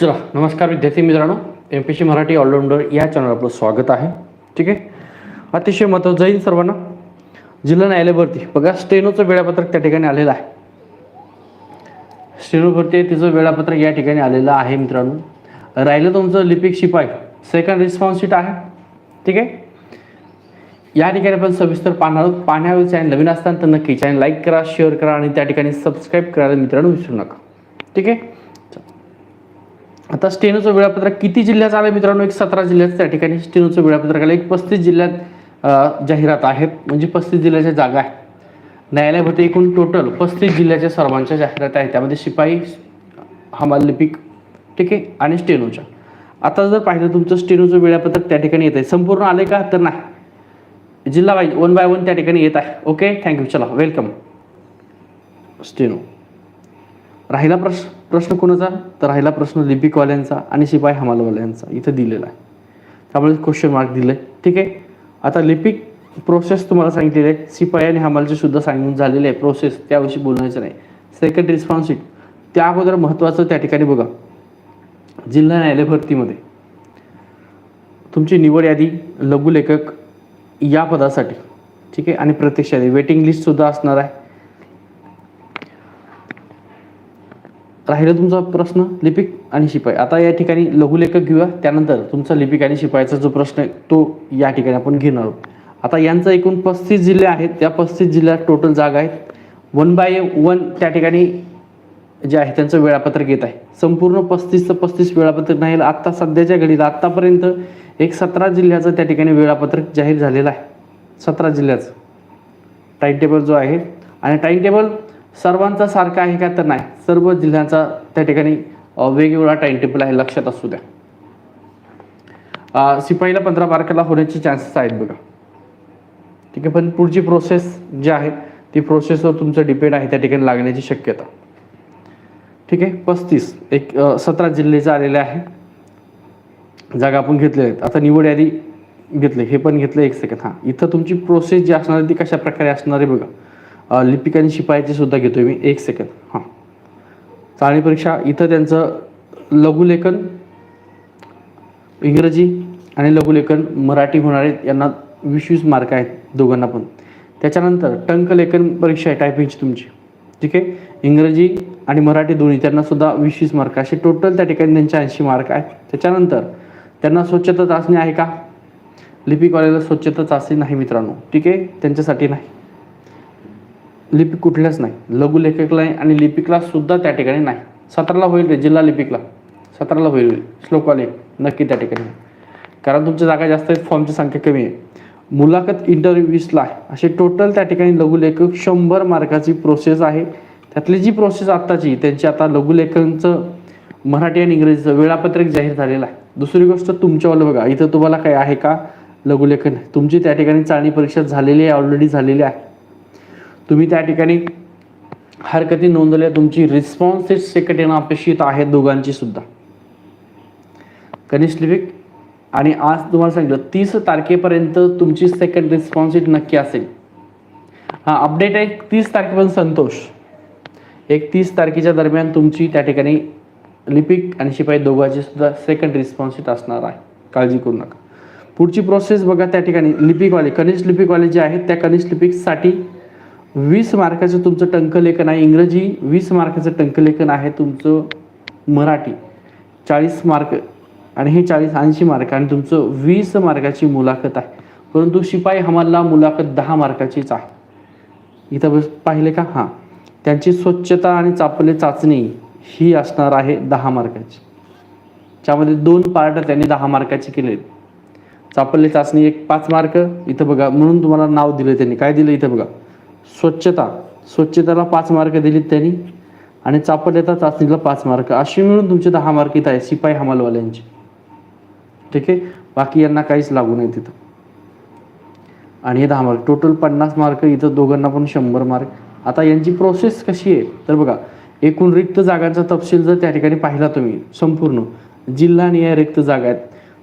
चला नमस्कार विद्यार्थी मित्रांनो M P C Marathi allrounder या चॅनलवर आपलं स्वागत आहे. ठीक आहे? अतिशय महत्त्वाचं जाईल सर्वांना. जिल्हा न्यायालयावरती बघा स्टेनोचं वेळापत्रक त्या ठिकाणी आलेलं आहे. स्टेनोवरती तिचं वेळापत्रक या ठिकाणी आलेलं आहे मित्रांनो. राहिलं तुमचं लिपिक शिपाई. सेकंड रिस्पॉन्स शीट आहे. ठीक आहे? या ठिकाणी आपण सविस्तर पाहणार आहोत. पाहण्यावर चॅनल नवीन असताना तर नक्की चॅनल लाईक करा शेअर करा आणि त्या ठिकाणी सबस्क्राईब करायला मित्रांनो विसरू नका. ठीक आहे? आता स्टेनोचं वेळापत्रक किती जिल्ह्यात आलं मित्रांनो? एक सतरा जिल्ह्यात त्या ठिकाणी स्टेनोचं वेळापत्रक आलं एक पस्तीस जिल्ह्यात जाहिरात आहेत. म्हणजे पस्तीस जिल्ह्याच्या जागा आहे न्यायालय एकूण टोटल पस्तीस जिल्ह्याच्या सर्वांच्या जाहिरात आहेत. त्यामध्ये शिपाई हमाल लिपिक ठीक आहे आणि स्टेनोच्या. आता जर पाहिलं तुमचं स्टेनोचं वेळापत्रक त्या ठिकाणी येत आहे संपूर्ण आले का तर नाही? जिल्हा वाईज वन बाय वन त्या ठिकाणी येत आहे. ओके थँक्यू चला वेलकम स्टेनो. राहिला प्रश्न? प्रश्न कोणाचा? तर राहिला प्रश्न लिपिकवाल्यांचा आणि शिपाई हमालवाल्यांचा. इथं दिलेला आहे. त्यामुळे क्वेश्चन मार्क दिले ठीक आहे? आता लिपिक प्रोसेस तुम्हाला सांगितलेली आहे शिपाई आणि हमालचे सुद्धा सांगून झालेले आहे प्रोसेस त्याविषयी बोलायचं नाही. सेकंड रिस्पॉन्सिट त्या अगोदर महत्त्वाचं त्या ठिकाणी बघा. जिल्हा न्यायालय भरतीमध्ये. तुमची निवड यादी लघुलेखक या पदासाठी. ठीक आहे? आणि प्रत्यक्ष यादी. वेटिंग लिस्टसुद्धा असणार आहे. राहिलं तुमचा प्रश्न लिपिक आणि शिपाई. आता या ठिकाणी लघुलेखक घेऊया. त्यानंतर तुमचा लिपिक आणि शिपाईचा जो प्रश्न आहे तो या ठिकाणी आपण घेणार आहोत. आता यांचा एकूण पस्तीस जिल्हे आहेत. त्या पस्तीस जिल्ह्यात टोटल जागा आहेत. वन बाय वन त्या ठिकाणी जे आहे त्यांचं वेळापत्रक येत आहे. संपूर्ण पस्तीस पस्तीस वेळापत्रक नाही आत्ता सध्याच्या घडीला आत्तापर्यंत एक सतरा जिल्ह्याचं त्या ठिकाणी वेळापत्रक जाहीर झालेलं आहे. सतरा जिल्ह्याचं. टाईम टेबल जो आहे आणि टाईम टेबल सर्वांचा सारखा आहे का तर नाही. सर्व जिल्ह्यांचा त्या ठिकाणी वेगवेगळा टाईम टेबल आहे लक्षात असू द्या. सिपाईला शिपाईला पंधरा तारखेला होण्याचे चान्सेस आहेत बघा. ठीक आहे पण पुढची प्रोसेस जी आहे ती प्रोसेसवर तुमचं डिपेंड आहे त्या ठिकाणी लागण्याची शक्यता. ठीक आहे पस्तीस. एक सतरा जिल्ह्याचं आलेले आहे. जागा आपण घेतलेल्या आहेत. आता निवड यादी घेतले हे पण घेतलं एक सेकंड हां इथं तुमची प्रोसेस जी असणार आहे ती कशा प्रकारे असणार आहे बघा. लिपिक आणि शिपायाची सुद्धा घेतोय मी. एक सेकंद हां. चाळणी परीक्षा इथं त्यांचं लघुलेखन इंग्रजी आणि लघुलेखन मराठी होणारे यांना वीस वीस मार्क आहेत दोघांना पण. त्याच्यानंतर टंकलेखन परीक्षा आहे टायपिंगची तुमची. ठीक आहे? इंग्रजी आणि मराठी दोन्ही त्यांना सुद्धा वीस वीस मार्क. असे टोटल त्या ठिकाणी त्यांचे ऐंशी मार्क आहेत. त्याच्यानंतर त्यांना स्वच्छता चाचणी आहे का? लिपिकवाल्याला स्वच्छता चाचणी नाही मित्रांनो. ठीक आहे? त्यांच्यासाठी नाही. लिपिक कुठल्याच नाही. लघुलेखकला आणि लिपिकला सुद्धा त्या ठिकाणी नाही. सतराला होईल रे जिल्हा लिपिकला. सतराला होईल श्लोकालेख नक्की त्या ठिकाणी. कारण तुमच्या जागा जास्त आहेत फॉर्मची संख्या कमी आहे. मुलाखत इंटरव्ह्यू वीसला आहे. असे टोटल त्या ठिकाणी लघुलेखक शंभर मार्काची प्रोसेस आहे. त्यातली जी प्रोसेस आत्ताची त्यांची आता लघुलेखनचं मराठी आणि इंग्रजीचं वेळापत्रक जाहीर झालेलं आहे. दुसरी गोष्ट तुमच्यावर बघा इथं तुम्हाला काय आहे का? लघुलेखन. तुमची त्या ठिकाणी चाळणी परीक्षा झालेली आहे ऑलरेडी झालेली आहे. तुम्ही त्या ठिकाणी हरकती नोंदवल्या. तुमची रिस्पॉन्सेस सेकंड येणं अपेक्षित आहे दोघांची सुद्धा. कनिष्ठ लिपिक आणि आज तुम्हाला सांगितलं तीस तारखेपर्यंत तुमची सेकंड रिस्पॉन्सिट नक्की असेल. हा अपडेट आहे तीस तारखेपर्यंत संतोष. एक तीस तारखेच्या दरम्यान तुमची त्या ठिकाणी लिपिक आणि शिपाई दोघांची सुद्धा सेकंड रिस्पॉन्सिट असणार आहे. काळजी करू नका. पुढची प्रोसेस बघा त्या ठिकाणी लिपिकवाले कनिष्ठ लिपिकवाले जे आहेत त्या कनिष्ठ लिपिकसाठी वीस मार्काचं तुमचं टंकलेखन आहे. इंग्रजी वीस मार्काचं टंकलेखन आहे तुमचं मराठी. चाळीस मार्क आणि हे चाळीस ऐंशी मार्क आणि तुमचं वीस मार्काची मुलाखत आहे. परंतु शिपाई हमालला मुलाखत दहा मार्काचीच आहे. इथं बस पाहिले का? हां. त्यांची स्वच्छता आणि चापले चाचणी ही असणार आहे दहा मार्काची. त्यामध्ये दोन पार्ट त्यांनी दहा मार्काचे केले चापले चाचणी एक पाच मार्क. इथं बघा म्हणून तुम्हाला नाव दिलं त्यांनी. काय दिलं इथं बघा? स्वच्छता. स्वच्छतेला पाच मार्क दिलीत त्यांनी. आणि चापल्यता चाचणीला पाच मार्क. अशी मिळून तुमचे दहा मार्क इथं आहे शिपाई हमालवाल्यांची. ठीक आहे? बाकी यांना काहीच लागू नाही तिथं. आणि हे दहा मार्क. टोटल पन्नास मार्क इथं दोघांना पण शंभर मार्क. आता यांची प्रोसेस कशी आहे? तर बघा एकूण रिक्त जागांचा तपशील जर त्या ठिकाणी पाहिला तुम्ही संपूर्ण जिल्हा निहाय रिक्त जागा आहेत.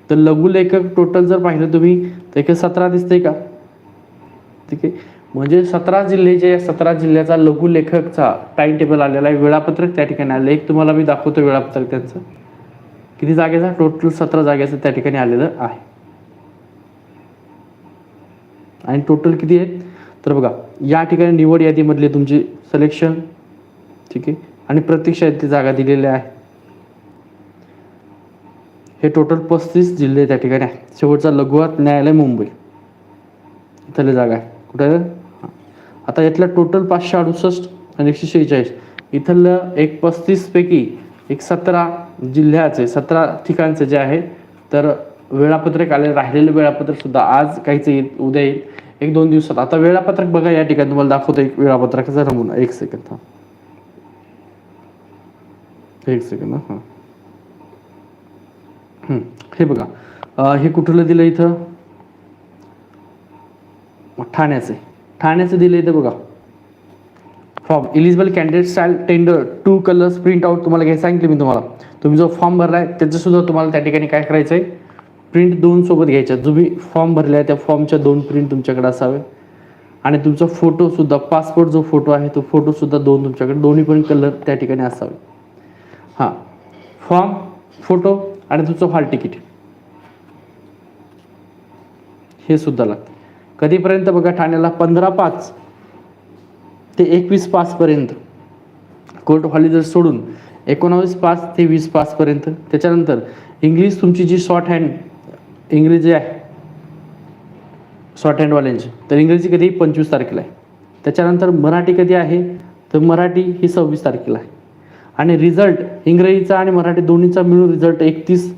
तर लघुलेखक टोटल जर पाहिलं तुम्ही तर एक सतरा दिसतंय का? ठीक आहे? म्हणजे सतरा जिल्ह्याच्या या सतरा जिल्ह्याचा लघु लेखकचा टाइम टेबल आलेला आहे. वेळापत्रक त्या ठिकाणी आलं आहे. एक तुम्हाला मी दाखवतो वेळापत्रक त्यांचं. किती जागेचा? टोटल सतरा जागेचं त्या ठिकाणी आलेलं आहे. आणि टोटल किती आहेत? तर बघा या ठिकाणी निवड यादीमधले तुमचे सिलेक्शन ठीक आहे? आणि प्रत्यक्षात ते जागा दिलेल्या आहे. हे टोटल पस्तीस जिल्हे त्या ठिकाणी आहे शेवटचा लघुवात न्यायालय मुंबई. इथले जागा आहे कुठे? आता यातल्या टोटल पाचशे अडुसष्ट आणि एकशे शेहेचाळीस. इथलं एक पस्तीस पैकी एक सतरा जिल्ह्याचे सतरा ठिकाणचे जे आहे तर वेळापत्रक आले राहिलेलं वेळापत्रक सुद्धा आज काहीच येईल उद्या येईल. एक दोन दिवसात. आता वेळापत्रक बघा या ठिकाणी तुम्हाला दाखवतो एक वेळापत्रकाचा नमुना. एक सेकंद हा. एक सेकंद हां. हे बघा. हे कुठलं दिलं इथं? ठाण्याचे. ठाण्याचं दिलं इथं बघा. Form eligible candidate style tender two colours print out तुम्हाला घ्यायला सांगितलं मी तुम्हाला. तुम्ही जो फॉर्म भरला आहे त्याचंसुद्धा तुम्हाला त्या ठिकाणी काय करायचं आहे प्रिंट दोन सोबत घ्यायच्या तुम्ही फॉर्म भरला आहे त्या फॉर्मच्या दोन प्रिंट तुमच्याकडे असावे. आणि तुमचा फोटोसुद्धा पासपोर्ट जो फोटो आहे तो फोटोसुद्धा दोन तुमच्याकडे दोन्ही पण कलर त्या ठिकाणी असावे. हां. फॉर्म फोटो आणि तुमचं हॉल तिकीट हे सुद्धा लागतं. कधीपर्यंत बघा ठाण्याला? पंधरा पाच ते एकवीस पाचपर्यंत. कोर्ट हॉलिडे सोडून एकोणावीस पाच ते वीस पाचपर्यंत. त्याच्यानंतर इंग्लिश तुमची जी शॉर्ट हँड इंग्रजी आहे शॉर्ट हँडवाल्यांची तर इंग्रजी कधी पंचवीस तारखेला आहे. त्याच्यानंतर मराठी कधी आहे? तर मराठी ही सव्वीस तारखेला आहे. आणि रिझल्ट इंग्रजीचा आणि मराठी दोन्हीचा मिळून रिझल्ट एकतीस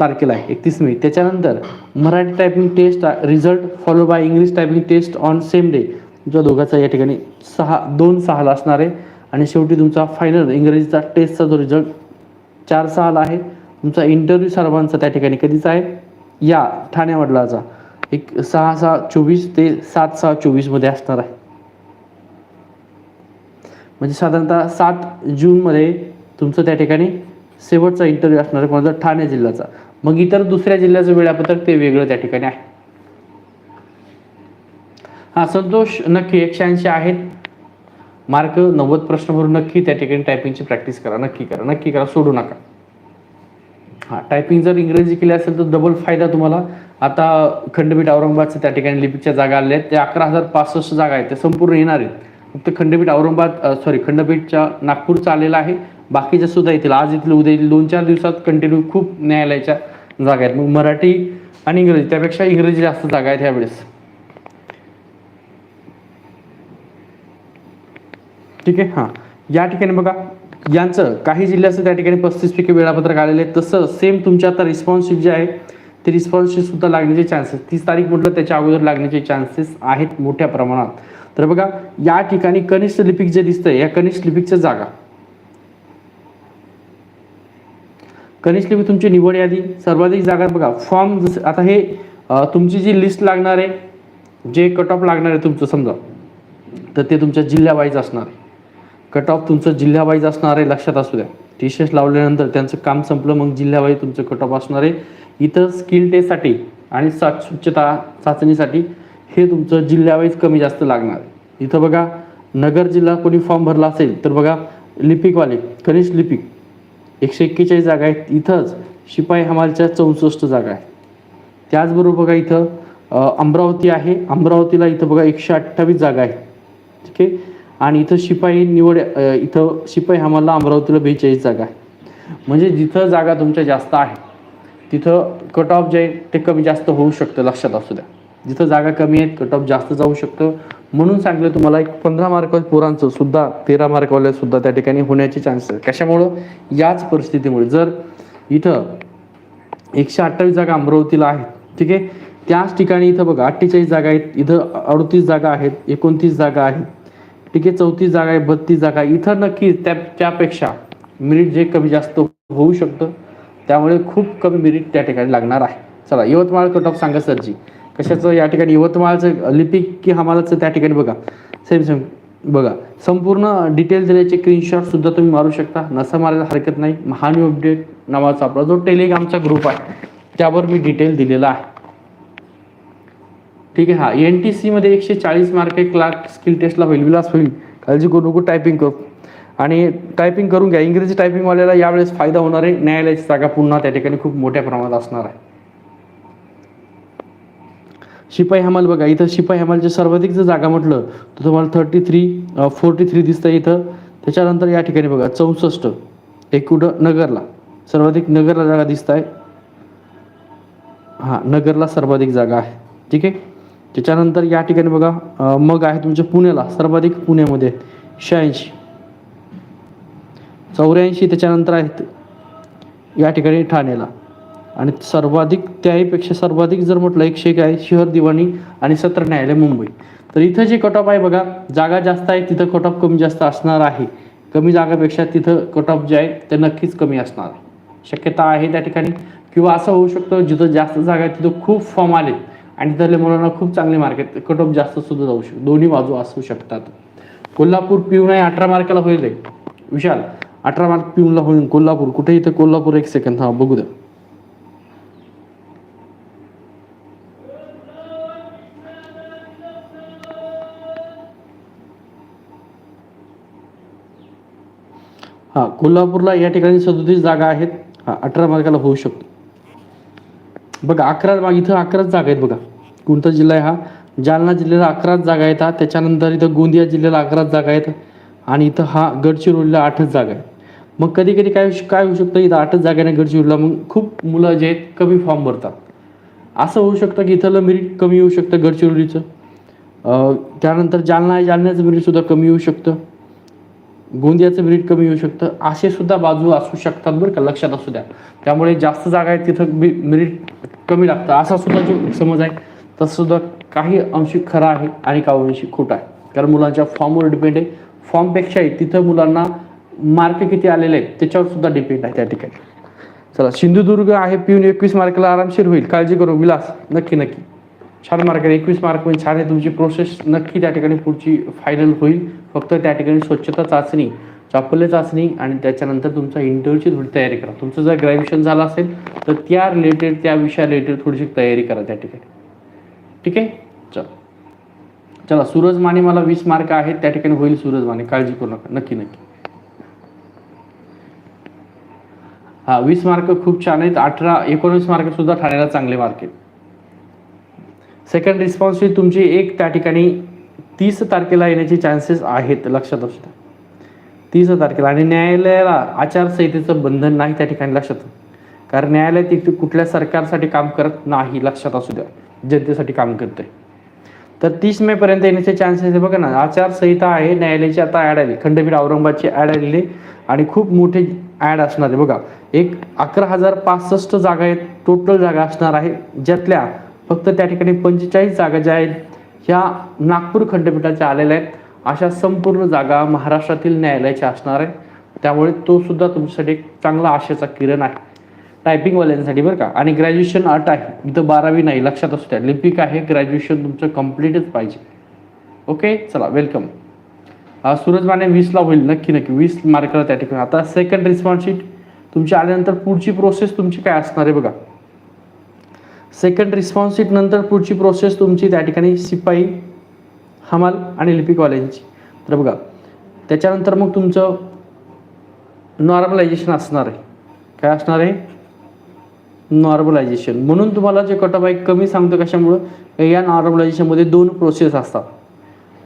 तारखेला आहे एकतीस मे. त्याच्यानंतर Marathi typing test result follow by English typing test on same day तुमच्या दोघांचा या ठिकाणी सहा दोन सहाला असणार आहे. आणि शेवटी तुमचा फायनल इंग्रजीचा टेस्टचा जो रिझल्ट चार सहाला आहे. तुमचा इंटरव्ह्यू सर्वांचा त्या ठिकाणी कधीचा आहे? या ठाण्यामधलाचा एक सहा सहा चोवीस ते सात सहा चोवीसमध्ये असणार आहे. म्हणजे साधारणतः सात जूनमध्ये तुमचं त्या ठिकाणी शेवटचा इंटरव्ह्यू असणार आहे. कोणाचा? ठाणे जिल्ह्याचा. मग इतर दुसऱ्या जिल्ह्याचं वेळापत्रक ते वेगळं त्या ठिकाणी आहे. हा संतोष नक्की एकशे ऐंशी आहेत. मार्क नव्वद प्रश्न भरून नक्की त्या ठिकाणी टायपिंगची प्रॅक्टिस करा. नक्की करा. नक्की करा. सोडू नका. हां टायपिंग जर इंग्रजी केली असेल तर डबल फायदा तुम्हाला. आता खंडपीठ औरंगाबादच्या त्या ठिकाणी लिपिकच्या जागा आल्या आहेत. त्या अकरा हजार पासष्ट जागा आहेत. त्या संपूर्ण येणार आहेत. फक्त खंडपीठ औरंगाबाद सॉरी खंडपीठच्या नागपूरचा आलेला आहे. बाकीच्या सुद्धा येतील. आज येतील उद्या येतील. दोन चार दिवसात कंटिन्यू खूप न्यायालयाच्या जागा आहेत. मग मराठी आणि इंग्रजी त्यापेक्षा इंग्रजी जास्त जागा आहेत ह्यावेळेस. ठीक आहे? हां. या ठिकाणी बघा यांचं काही जिल्ह्याचं त्या ठिकाणी पस्तीस पैकी वेळापत्रक आलेले आहे. तसं सेम तुमच्या आता रिस्पॉन्सशीट जे आहे ते रिस्पॉन्सशीट सुद्धा लागण्याचे चान्सेस तीस तारीख म्हटलं त्याच्या अगोदर लागण्याचे चान्सेस आहेत मोठ्या प्रमाणात. तर बघा या ठिकाणी कनिष्ठ लिपिक जे दिसतंय या कनिष्ठ लिपिकच्या जागा. कनिष्ठ लिपिक तुमची निवड यादी सर्वाधिक जागा बघा. फॉर्म जसं आता हे तुमची जी लिस्ट लागणार आहे जे कट ऑफ लागणार आहे तुमचं समजा तर ते तुमच्या जिल्ह्यावाईज असणार आहे. कट ऑफ तुमचं जिल्ह्यावाईज असणार आहे लक्षात असू द्या. टी शर्ट लावल्यानंतर त्यांचं काम संपलं मग जिल्ह्यावाईज तुमचं कट ऑफ असणार आहे. इथं स्किल टेस्टसाठी आणि सा स्वच्छता चाचणीसाठी हे तुमचं जिल्ह्यावाईज कमी जास्त लागणार आहे. इथं बघा नगर जिल्हा कोणी फॉर्म भरला असेल तर बघा लिपिकवाले कनिष्ठ लिपिक. एकशे एक्केचाळीस जागा आहेत. इथंच शिपाई हमालच्या चौसष्ट जागा आहेत. त्याचबरोबर बघा इथं अमरावती आहे. अमरावतीला इथं बघा एकशे अठ्ठावीस जागा आहेत. ठीक आहे? आणि इथं शिपाई निवड इथं शिपाई हमालला अमरावतीला बेचाळीस जागा आहे म्हणजे जिथं जागा तुमच्या जास्त आहे तिथं कट ऑफ जे आहे ते कमी जास्त होऊ शकतं लक्षात असू द्या. जिथं जागा कमी आहेत कट ऑफ जास्त जाऊ शकतं. म्हणून सांगलं तुम्हाला एक पंधरा मार्क पोरांचं सुद्धा तेरा मार्कवाल्या सुद्धा त्या ठिकाणी होण्याचे चान्सेस कशामुळं? याच परिस्थितीमुळे. जर इथं एकशे अठ्ठावीस जागा अमरावतीला आहेत ठीक आहे? त्याच ठिकाणी इथं बघा अठ्ठेचाळीस जागा आहेत इथं अडतीस जागा आहेत एकोणतीस जागा आहेत ठीक आहे? चौतीस जागा आहे बत्तीस जागा आहे. इथं नक्की त्या त्यापेक्षा मिरिट जे कमी जास्त होऊ शकतं त्यामुळे खूप कमी मिरिट त्या ठिकाणी लागणार आहे. चला यवतमाळ कट ऑफ सांगा सरजी. कशाचं या ठिकाणी यवतमाळचं लिपिक की हमालाचं त्या ठिकाणी बघा. सेम सेम बघा. संपूर्ण डिटेल दिल्याचे स्क्रीनशॉट सुद्धा तुम्ही मारू शकता. नसा मारायला हरकत नाही. महान्यू अपडेट नावाचा आपला जो टेलिग्रामचा ग्रुप आहे त्यावर मी डिटेल दिलेला आहे. ठीक आहे? हा एन टी सीमध्ये एकशे चाळीस मार्क क्लार्क स्किल टेस्टला होईल विलास होईल. काळजी करू नको टायपिंग करू. आणि टायपिंग करून घ्या. इंग्रजी टायपिंगवाल्याला यावेळेस फायदा होणार आहे. न्यायालयाची जागा पुन्हा त्या ठिकाणी खूप मोठ्या प्रमाणात असणार आहे. शिपाई हमाल बघा इथं शिपाई हमालच्या सर्वाधिक जर जागा म्हटलं तर तुम्हाला थर्टी थ्री फोर्टी थ्री दिसतं इथं. त्याच्यानंतर या ठिकाणी बघा चौसष्ट. एक कुठं नगरला सर्वाधिक नगरला जागा दिसत आहे हां नगरला सर्वाधिक जागा आहे. ठीक आहे? त्याच्यानंतर या ठिकाणी बघा मग आहे तुमच्या पुण्याला सर्वाधिक पुण्यामध्ये शहाऐंशी. चौऱ्याऐंशी त्याच्यानंतर आहेत. या ठिकाणी ठाण्याला. आणि सर्वाधिक त्याहीपेक्षा सर्वाधिक जर म्हटलं एकशे एक आहे शहर दिवाणी आणि सत्र न्यायालय मुंबई. तर इथं जे कट ऑफ आहे बघा जागा जास्त आहे तिथं कट ऑफ कमी जास्त असणार आहे. कमी जागापेक्षा तिथं कट ऑफ जे आहे ते नक्कीच कमी असणार आहे. शक्यता आहे त्या ठिकाणी. किंवा असं होऊ शकतं जिथं जास्त जागा आहे तिथं खूप फॉर्म आले आणि तिथल्या मुलांना खूप चांगले मार्केट कट ऑफ जास्त सुद्धा जाऊ शकतो दोन्ही बाजू असू शकतात. कोल्हापूर पिऊन आहे अठरा मार्काला होईल विशाल अठरा मार्क पिऊनला होईल कोल्हापूर. कुठे इथं? कोल्हापूर एक सेकंड हा बघू द्या. हा कोल्हापूरला या ठिकाणी सदोतीस जागा आहेत. हा अठरा मार्काला होऊ शकतो. बघा अकरा माग इथं अकराच जागा आहेत बघा. कोणता जिल्हा आहे हा? जालना जिल्ह्याला अकराच जागा आहेत हा. त्याच्यानंतर इथं गोंदिया जिल्ह्याला अकराच जागा आहेत. आणि इथं हा गडचिरोलीला आठच जागा आहे मग कधी कधी काय काय होऊ शकतं? इथं आठच जागा आहे गडचिरोलीला. मग खूप मुलं जे आहेत कमी फॉर्म भरतात. असं होऊ शकतं की इथलं मेरिट कमी येऊ शकतं गडचिरोलीचं. त्यानंतर जालना आहे. जालन्याचं मेरिटसुद्धा कमी येऊ शकतं. गोंदियाचं ब्रीड कमी येऊ शकतं. असे सुद्धा बाजू असू शकतात बरं का लक्षात असू द्या. त्यामुळे जास्त जागा आहे तिथं ब्रीड कमी लागतं. असा सुद्धा जो समज आहे तसं सुद्धा काही अंशी खरा आहे आणि काही अंशी खोटा आहे. कारण मुलांच्या फॉर्मवर डिपेंड आहे. फॉर्मपेक्षाही तिथं मुलांना मार्क किती आलेले आहेत त्याच्यावर सुद्धा डिपेंड आहे त्या ठिकाणी. चला सिंधुदुर्ग आहे पिऊन एकवीस मार्कला आरामशीर होईल. काळजी करू विलास नक्की नक्की. छान मार्क आहे. एकवीस मार्क म्हणजे छान आहे. तुमची प्रोसेस नक्की त्या ठिकाणी पुढची फायनल होईल. फक्त त्या ठिकाणी स्वच्छता चाचणी चापल्य चाचणी आणि त्याच्यानंतर तुमचा इंटरव्ह्यूची थोडी तयारी करा. तुमचं जर ग्रॅज्युएशन झालं असेल तर त्या रिलेटेड त्या विषया रिलेटेड थोडीशी तयारी करा त्या ठिकाणी. ठीक आहे? चला. चला सूरज माने मला वीस मार्क आहेत त्या ठिकाणी होईल सूरज माने काळजी करू नका. नक्की नक्की. हा वीस मार्क खूप छान आहेत. अठरा एकोणीस मार्क सुद्धा ठाण्याला चांगले मार्क आहेत. सेकंड रिस्पॉन्सिबिलिटी तुमची एक त्या ठिकाणी तीस तारखेला येण्याचे चान्सेस आहेत लक्षात असू द्या. तीस तारखेला. आणि न्यायालयाला आचारसंहितेचं बंधन नाही त्या ठिकाणी लक्षात कारण न्यायालय तिथे कुठल्या सरकारसाठी काम करत नाही लक्षात असू द्या. जनतेसाठी काम करते तर तीस मे पर्यंत येण्याचे चान्सेस आहे बघा ना आचारसंहिता आहे न्यायालयाची आता ॲड आली. खंडपीठ औरंगाबादची ॲड आलेली आणि खूप मोठे ॲड असणार आहे. बघा एक अकरा हजार पासष्ट जागा आहेत. टोटल जागा असणार आहे. ज्यातल्या फक्त त्या ठिकाणी पंचेचाळीस जागा ज्या आहेत ह्या नागपूर खंडपीठाच्या आलेल्या आहेत. अशा संपूर्ण जागा महाराष्ट्रातील न्यायालयाच्या असणार आहे. त्यामुळे तो सुद्धा तुमच्यासाठी एक चांगला आशेचा किरण आहे. टायपिंगवाल्यांसाठी बरं का? आणि ग्रॅज्युएशन अट आहे. इथं बारावी नाही लक्षात असू द्या. लिपिक आहे ग्रॅज्युएशन तुमचं कम्प्लीटच पाहिजे. ओके चला वेलकम सूरज माने वीसला होईल. नक्की नक्की. वीस मार्कला त्या ठिकाणी. आता सेकंड रिस्पॉन्स शीट तुमची आल्यानंतर पुढची प्रोसेस तुमची काय असणार आहे बघा. सेकंड रिस्पॉन्स शीट नंतर पुढची प्रोसेस तुमची त्या ठिकाणी शिपाई हमाल आणि लिपिकवाल्यांची तर बघा त्याच्यानंतर मग तुमचं नॉर्मलायझेशन असणार आहे. काय असणार आहे? नॉर्मलायझेशन म्हणून तुम्हाला जे कट ऑफ आहे कमी सांगतो कशामुळं? या नॉर्मलायझेशनमध्ये दोन प्रोसेस असतात.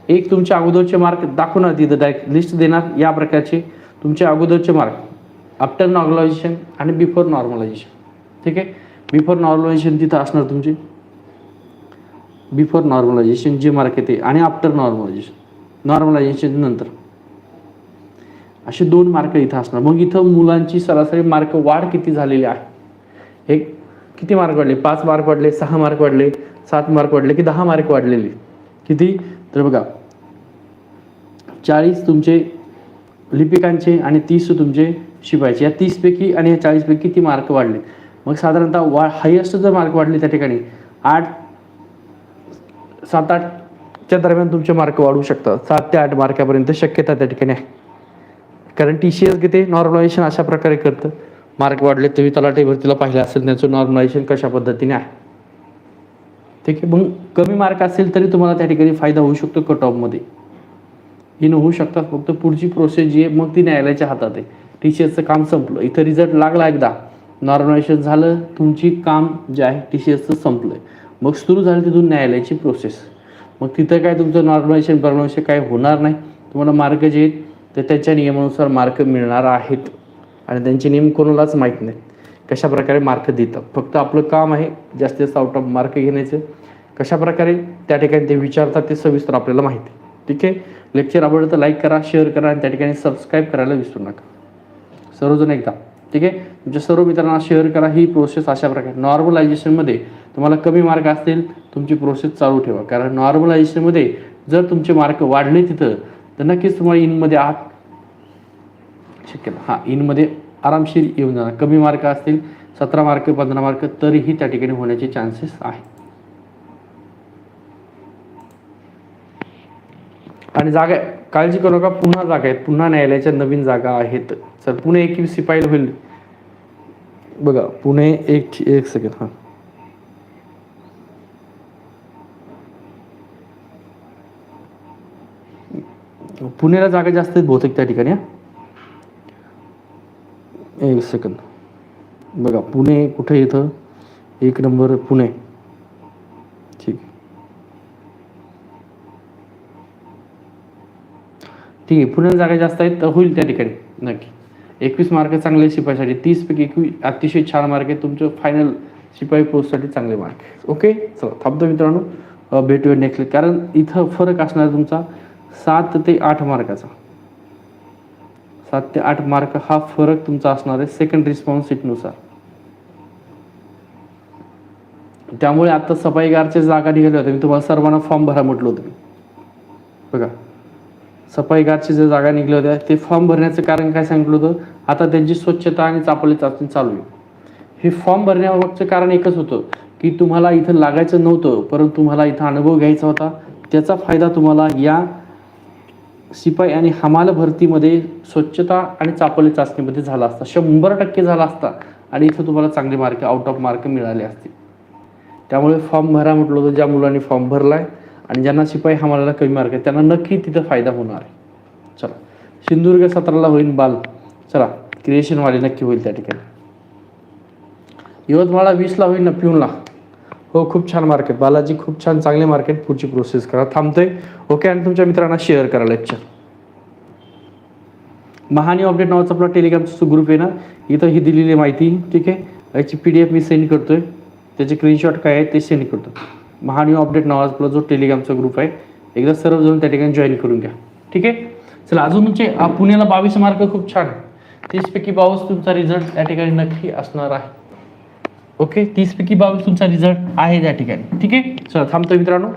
एक तुमचे अगोदरचे मार्क दाखवणार तिथं डायरेक्ट लिस्ट देणार या प्रकारचे. तुमचे अगोदरचे मार्क आफ्टर नॉर्मलायझेशन आणि बिफोर नॉर्मलायझेशन ठीक आहे? बिफोर नॉर्मलायझेशन तिथं असणार तुमचे? बिफोर नॉर्मलायझेशन जे मार्क येते आणि आफ्टर नॉर्मलायझेशन. नॉर्मलायझेशन नंतर. असे दोन मार्क इथं असणार. मग इथं मुलांची सरासरी मार्क वाढ किती झालेली आहे? हे किती मार्क वाढले? पाच मार्क वाढले सहा मार्क वाढले सात मार्क वाढले की दहा मार्क वाढलेले? किती? तर बघा चाळीस तुमचे लिपिकांचे आणि तीस तुमचे शिपायचे. या तीसपैकी आणि या चाळीसपैकी किती मार्क वाढले? मग साधारणतः वा हायेस्ट जर मार्क वाढले त्या ठिकाणी आठ सात आठच्या दरम्यान तुमचे मार्क वाढू शकतात. सात ते आठ मार्कापर्यंत शक्यता त्या ठिकाणी आहे. कारण टी सी एस घेते नॉर्मलायझेशन अशा प्रकारे करतं. मार्क वाढले तुम्ही तलाठी भरतीला पाहिलं असेल त्यांचं नॉर्मलायझेशन कशा पद्धतीने आहे. ठीक आहे मग कमी मार्क असेल तरी तुम्हाला त्या ठिकाणी फायदा होऊ शकतो कट ऑफमध्ये इन होऊ शकतात फक्त पुढची प्रोसेस जी आहे मग ती न्यायालयाच्या हातात आहे. टी सी एसचं काम संपलं. इथं रिझल्ट लागला एकदा. नॉर्मलायझेशन झालं तुमची काम जे आहे टी सी एसचं संपलं मग सुरू झालं तिथून न्यायालयाची प्रोसेस मग तिथं काय तुमचं नॉर्मलायझेशन परमनायझेशन काय होणार नाही? तुम्हाला मार्क जे आहेत ते त्यांच्या नियमानुसार मार्क मिळणार आहेत. आणि त्यांचे नियम कोणालाच माहीत नाही कशा प्रकारे मार्क देतात? फक्त आपलं काम आहे जास्तीत जास्त आउट ऑफ मार्क घेण्याचं. कशा प्रकारे त्या ठिकाणी ते विचारतात ते सविस्तर आपल्याला माहिती. आहे. ठीक आहे? लेक्चर आवडलं तर लाईक करा शेअर करा आणि त्या ठिकाणी सबस्क्राईब करायला विसरू नका. सर्वजण एकदा ठीक आहे? तुमच्या सर्व मित्रांना शेअर करा. ही प्रोसेस अशा प्रकारे नॉर्मलायझेशनमध्ये तुम्हाला कमी मार्क असतील तुमची प्रोसेस चालू ठेवा. कारण नॉर्मलायझेशनमध्ये जर तुमचे मार्क वाढले तिथं तर नक्कीच तुम्हाला इनमध्ये आत शक्यता. हां इनमध्ये आरामशीर येऊन जाणार. कमी मार्क असतील सतरा मार्क पंधरा मार्क तरीही त्या ठिकाणी होण्याचे चान्सेस आहे आणि जागा काळजी करू नका पुन्हा जागा आहेत. पुन्हा न्यायालयाच्या नवीन जागा आहेत. सर पुणे एकवीस शिपाईल होईल. बघा पुणे एक एक सेकंड हां. पुण्याला जागा जास्त आहेत बहुतेक त्या ठिकाणी एक सेकंद बघा पुणे कुठे इथं? एक नंबर पुणे ठीक ठीक आहे पुण्याला जागा जास्त आहेत तर होईल त्या ठिकाणी नक्की. एकवीस मार्क चांगले शिपाईसाठी तीसपैकी एकवीस अतिशय छान मार्क आहे तुमचं फायनल शिपाई पोस्टसाठी चांगले मार्क आहे ओके? चला थांबतो मित्रांनो. भेटूया नेक्स्ट कारण इथं फरक असणार तुमचा सात ते आठ मार्काचा. सात ते आठ मार्क हा फरक तुमचा असणार आहे सेकंड रिस्पॉन्स सीटनुसार त्यामुळे आता सफाईगारच्या जागा निघाल्या होत्या मी तुम्हाला सर्वांना फॉर्म भरा म्हटलं होतं मी. सफाई सफाईगारच्या ज्या जागा निघल्या होत्या ते फॉर्म भरण्याचं कारण काय सांगितलं होतं? आता त्यांची स्वच्छता आणि चापली चाचणी चालू आहे. हे फॉर्म भरण्यामागचं कारण एकच होतं की तुम्हाला इथं लागायचं नव्हतं परंतु तुम्हाला इथं अनुभव घ्यायचा होता. त्याचा फायदा तुम्हाला या शिपाई आणि हमाल भरतीमध्ये स्वच्छता आणि चापली चाचणीमध्ये झाला असता. शंभर टक्के झाला असता आणि इथं तुम्हाला चांगले मार्क आउट ऑफ मार्क मिळाले असतील त्यामुळे फॉर्म भरा म्हटलं होतं ज्या मुलांनी फॉर्म भरला आहे आणि ज्यांना शिपाई हमालाला कमी मार्क आहे त्यांना नक्की तिथं फायदा होणार आहे. चला. सिंधुदुर्ग सतराला होईल बाल. चला. क्रिएशनवाले नक्की होईल त्या ठिकाणी. यवतमाळला वीसला होईल ना पिऊनला. हो खूप छान मार्केट बालाजी खूप छान चांगले मार्केट पुढची प्रोसेस करा. थांबतोय. ओके आणि तुमच्या मित्रांना शेअर करा लेक्चर महानी अपडेट नावाचा आपला टेलिग्रामचा ग्रुप आहे ना? इथं ही दिलेली माहिती ठीक आहे? याची पी डी एफ मी सेंड करतोय. त्याचे स्क्रीनशॉट काय आहे ते सेंड करतो. महान्यू अपडेट नावाचा आपला जो टेलिग्रामचा ग्रुप आहे एकदा सर्वजण त्या ठिकाणी जॉईन करून घ्या. ठीक आहे? चला अजून म्हणजे पुण्याला बावीस मार्क खूप छान तीसपैकी बावीस तुमचा रिझल्ट त्या ठिकाणी नक्की असणार आहे. ओके तीसपैकी बावीस तुमचा रिझल्ट आहे त्या ठिकाणी. ठीक आहे? चला थांबतो मित्रांनो.